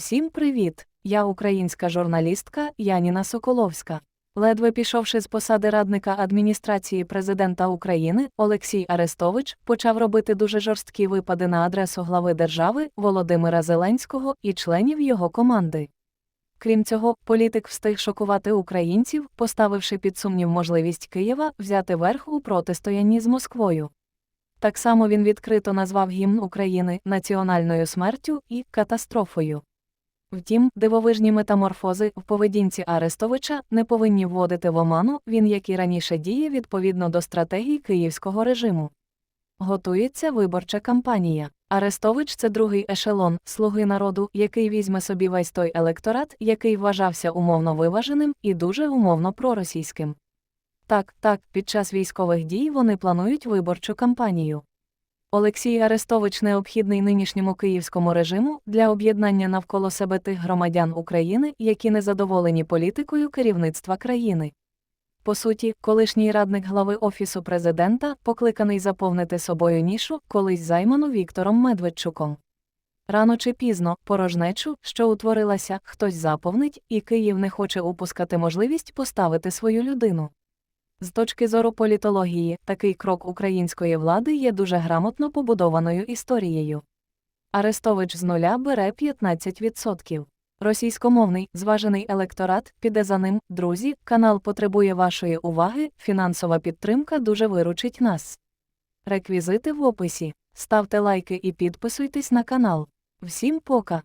Всім привіт! Я українська журналістка Яніна Соколовська. Ледве пішовши з посади радника адміністрації президента України, Олексій Арестович почав робити дуже жорсткі випади на адресу глави держави Володимира Зеленського і членів його команди. Крім цього, політик встиг шокувати українців, поставивши під сумнів можливість Києва взяти верх у протистоянні з Москвою. Так само він відкрито назвав гімн України національною смертю і катастрофою. Втім, дивовижні метаморфози в поведінці Арестовича не повинні вводити в оману, він, як і раніше діє відповідно до стратегії київського режиму. Готується виборча кампанія. Арестович це другий ешелон слуги народу, який візьме собі весь той електорат, який вважався умовно виваженим і дуже умовно проросійським. Так, так, під час військових дій вони планують виборчу кампанію. Олексій Арестович необхідний нинішньому київському режиму для об'єднання навколо себе тих громадян України, які не задоволені політикою керівництва країни. По суті, колишній радник глави Офісу президента покликаний заповнити собою нішу, колись займану Віктором Медведчуком. Рано чи пізно порожнечу, що утворилася, хтось заповнить, і Київ не хоче упускати можливість поставити свою людину. З точки зору політології, такий крок української влади є дуже грамотно побудованою історією. Арестович з нуля бере 15%. Російськомовний зважений електорат піде за ним. Друзі, канал потребує вашої уваги, фінансова підтримка дуже виручить нас. Реквізити в описі. Ставте лайки і підписуйтесь на канал. Всім пока!